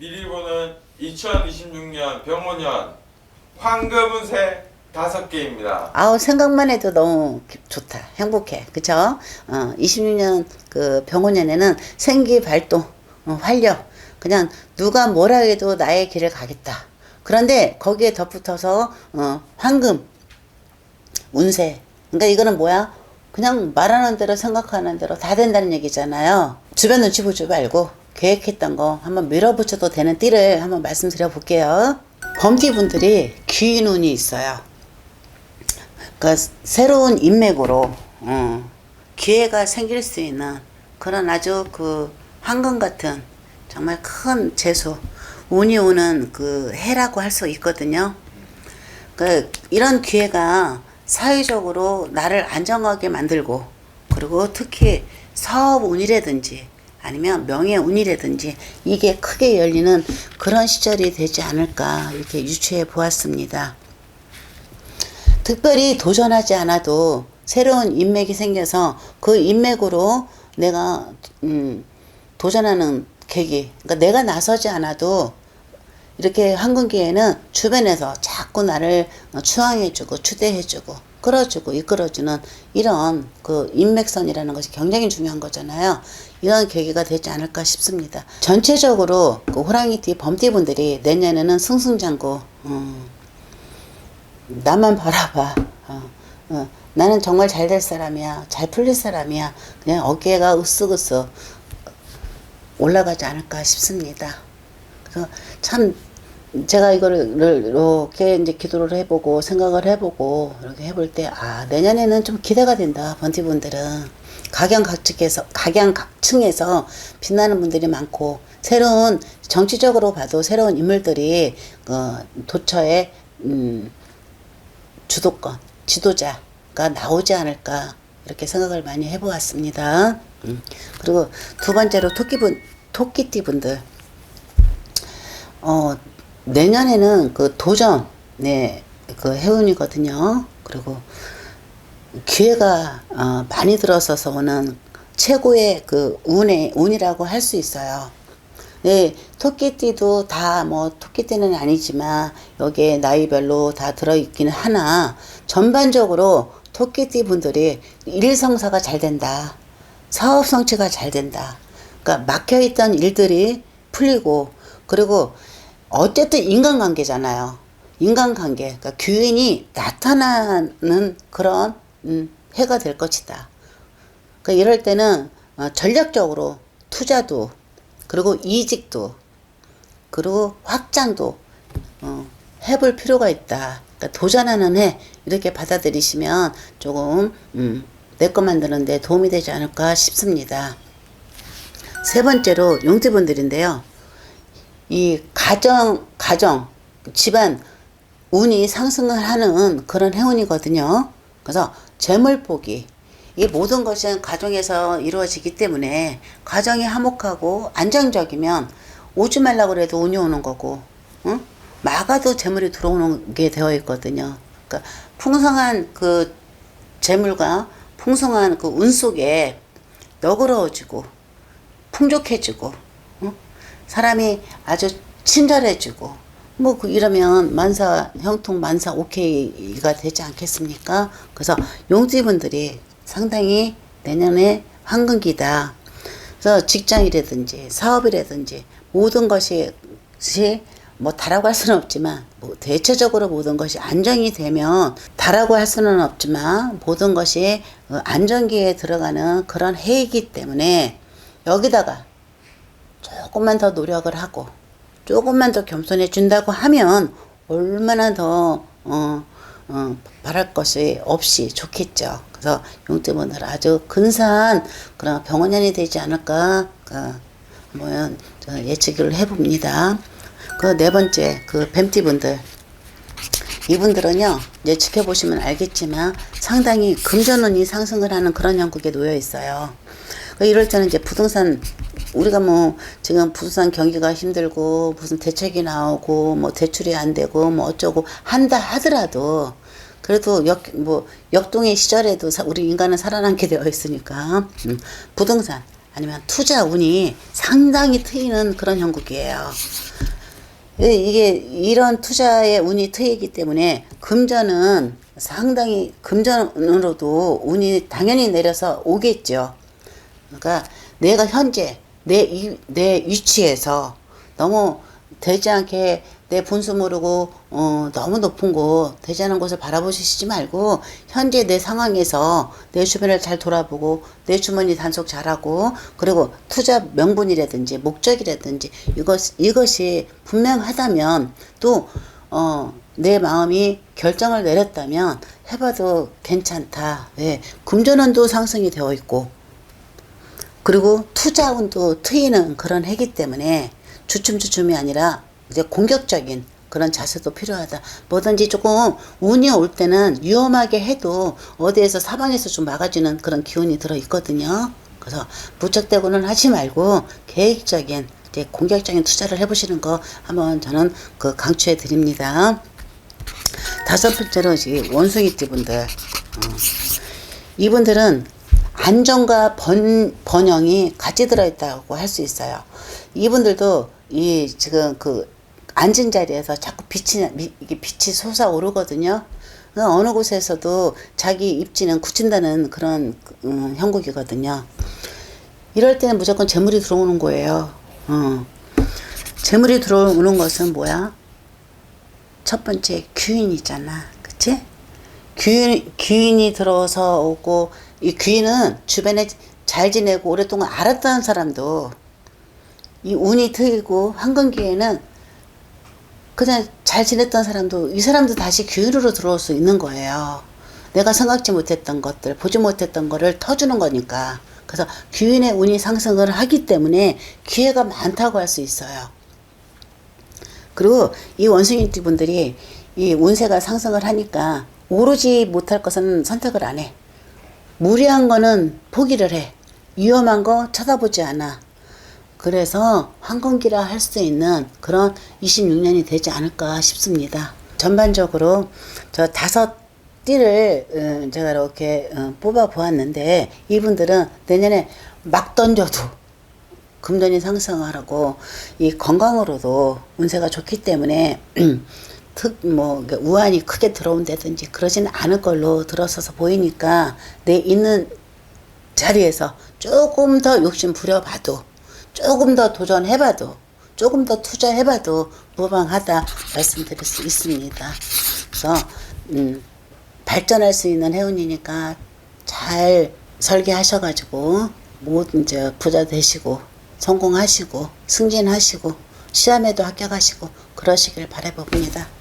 미리 보는 2026년 병원년 황금운세 다섯 개입니다. 아우 생각만 해도 너무 기- 좋다. 행복해. 그쵸? 어 26년 그 병원년에는 생기 발동 어, 활력. 그냥 누가 뭐라 해도 나의 길을 가겠다. 그런데 거기에 덧붙어서 어 황금 운세. 그러니까 이거는 뭐야? 그냥 말하는 대로 생각하는 대로 다 된다는 얘기잖아요. 주변 눈치 보지 말고 계획했던 거 한번 밀어붙여도 되는 띠를 한번 말씀드려 볼게요 범띠 분들이 귀 눈이 있어요 그러니까 새로운 인맥으로 어, 기회가 생길 수 있는 그런 아주 그 황금 같은 정말 큰 재수 운이 오는 그 해라고 할 수 있거든요. 그 이런 기회가 사회적으로 나를 안정하게 만들고 그리고 특히 사업 운이라든지 아니면 명예 운이라든지 이게 크게 열리는 그런 시절이 되지 않을까 이렇게 유추해 보았습니다. 특별히 도전하지 않아도 새로운 인맥이 생겨서 그 인맥으로 내가 음, 도전하는 계기. 그러니까 내가 나서지 않아도 이렇게 황금기에는 주변에서 자꾸 나를 추앙해주고 추대해주고 끌어주고 이끌어주는 이런 그 인맥선이라는 것이 굉장히 중요한 거잖아요. 이런 계기가 되지 않을까 싶습니다. 전체적으로 그 호랑이띠 범띠분들이 내년에는 승승장구 음, 나만 바라봐. 어, 어. 나는 정말 잘 될 사람이야. 잘 풀릴 사람이야. 그냥 어깨가 으쓱으쓱 올라가지 않을까 싶습니다. 그래서 참 제가 이거를 이렇게 이제 기도를 해보고 생각을 해보고 이렇게 해볼 때 아 내년에는 좀 기대가 된다 번티분들은 각양각층에서 각양각층에서 빛나는 분들이 많고 새로운 정치적으로 봐도 새로운 인물들이 어, 도처에 음, 주도권 지도자가 나오지 않을까 이렇게 생각을 많이 해보았습니다. 음. 그리고 두 번째로 토끼분 토끼띠 분들 어, 내년에는 그 도전, 네, 그 해운이거든요. 그리고 기회가 어, 많이 들어서서 오는 최고의 그 운의 운이라고 할 수 있어요. 네, 토끼띠도 다 뭐 토끼띠는 아니지만 여기에 나이별로 다 들어있기는 하나 전반적으로 토끼띠 분들이 일성사가 잘 된다. 사업 성취가 잘 된다. 그러니까 막혀있던 일들이 풀리고 그리고 어쨌든 인간관계잖아요. 인간관계, 그러니까 규인이 나타나는 그런 음, 해가 될 것이다. 그러니까 이럴 때는 어, 전략적으로 투자도 그리고 이직도 그리고 확장도 어, 해볼 필요가 있다. 그러니까 도전하는 해 이렇게 받아들이시면 조금 음, 내거 만드는데 도움이 되지 않을까 싶습니다. 세 번째로 용띠분들인데요. 이 가정, 가정, 집안 운이 상승을 하는 그런 해운이거든요. 그래서 재물복이 이 모든 것은 가정에서 이루어지기 때문에 가정이 화목하고 안정적이면 오지 말라고 그래도 운이 오는 거고, 응? 막아도 재물이 들어오는 게 되어 있거든요. 그러니까 풍성한 그 재물과 풍성한 그 운 속에 너그러워지고 풍족해지고 어? 사람이 아주 친절해지고 뭐그 이러면 만사 형통 만사 오케이가 되지 않겠습니까? 그래서 용띠분들이 상당히 내년에 황금기다. 그래서 직장이라든지 사업이라든지 모든 것이 시뭐 다라고 할 수는 없지만 뭐 대체적으로 모든 것이 안정이 되면 다라고 할 수는 없지만 모든 것이 어, 안정기에 들어가는 그런 해이기 때문에 여기다가 조금만 더 노력을 하고 조금만 더 겸손해 준다고 하면 얼마나 더 어, 어, 바랄 것이 없이 좋겠죠. 그래서 용띠분들 아주 근사한 그런 병원년이 되지 않을까 저 예측을 해봅니다. 그 네 번째 그 뱀띠분들 이분들은요 이제 지켜보시면 알겠지만 상당히 금전운이 상승을 하는 그런 형국에 놓여 있어요. 그 이럴 때는 이제 부동산 우리가 뭐 지금 부동산 경기가 힘들고 무슨 대책이 나오고 뭐 대출이 안 되고 뭐 어쩌고 한다 하더라도 그래도 역 뭐 역동의 시절에도 사- 우리 인간은 살아남게 되어 있으니까 음, 부동산 아니면 투자 운이 상당히 트이는 그런 형국이에요. 예, 이게 이런 투자의 운이 트이기 때문에 금전은 상당히 금전으로도 운이 당연히 내려서 오겠죠. 그러니까 내가 현재 내, 이- 내 위치에서 너무 되지 않게 내 분수 모르고 어, 너무 높은 곳 되지 않은 곳을 바라보시지 말고 현재 내 상황에서 내 주변을 잘 돌아보고 내 주머니 단속 잘하고 그리고 투자 명분이라든지 목적이라든지 이것 이것이 분명하다면 또 어, 내 마음이 결정을 내렸다면 해봐도 괜찮다. 왜 금전운도 상승이 되어 있고 그리고 투자운도 트이는 그런 해기 때문에 주춤주춤이 아니라 이제 공격적인 그런 자세도 필요하다. 뭐든지 조금 운이 올 때는 위험하게 해도 어디에서 사방에서 좀 막아주는 그런 기운이 들어 있거든요. 그래서 무턱대고는 하지 말고 계획적인 이제 공격적인 투자를 해보시는 거 한번 저는 그 강추해 드립니다. 다섯 번째로 이 원숭이띠 분들. 어. 이분들은 안정과 번, 번영이 같이 들어있다고 할 수 있어요. 이분들도 이 지금 그 앉은 자리에서 자꾸 빛이, 미- 이게 빛이 솟아오르거든요. 그 어느 곳에서도 자기 입지는 굳힌다는 그런 음, 형국이거든요. 이럴 때는 무조건 재물이 들어오는 거예요. 어. 재물이 들어오는 것은 뭐야? 첫 번째 귀인이잖아. 그치? 귀인, 귀인이 들어서 오고, 이 귀인은 주변에 잘 지내고 오랫동안 알았던 사람도 이 운이 트이고 황금기에는 그냥 잘 지냈던 사람도 이 사람도 다시 귀인으로 들어올 수 있는 거예요. 내가 생각지 못했던 것들, 보지 못했던 거를 터주는 거니까. 그래서 귀인의 운이 상승을 하기 때문에 기회가 많다고 할 수 있어요. 그리고 이 원숭이띠 분들이 이 운세가 상승을 하니까 오르지 못할 것은 선택을 안 해. 무리한 거는 포기를 해. 위험한 거 쳐다보지 않아. 그래서 황금기라 할 수 있는 그런 26년이 되지 않을까 싶습니다. 전반적으로 저 다섯 띠를 어, 제가 이렇게 어, 뽑아 보았는데 이분들은 내년에 막 던져도 금전이 상승하라고 이 건강으로도 운세가 좋기 때문에 특뭐 우환이 크게 들어온다든지 그러지는 않을 걸로 들어서서 보이니까 내 있는 자리에서 조금 더 욕심 부려봐도 조금 더 도전해봐도 조금 더 투자해봐도 무방하다 말씀드릴 수 있습니다. 그래서 음, 발전할 수 있는 해운이니까 잘 설계하셔가지고 모든 이제 부자 되시고 성공하시고 승진하시고 시험에도 합격하시고 그러시길 바라봅니다.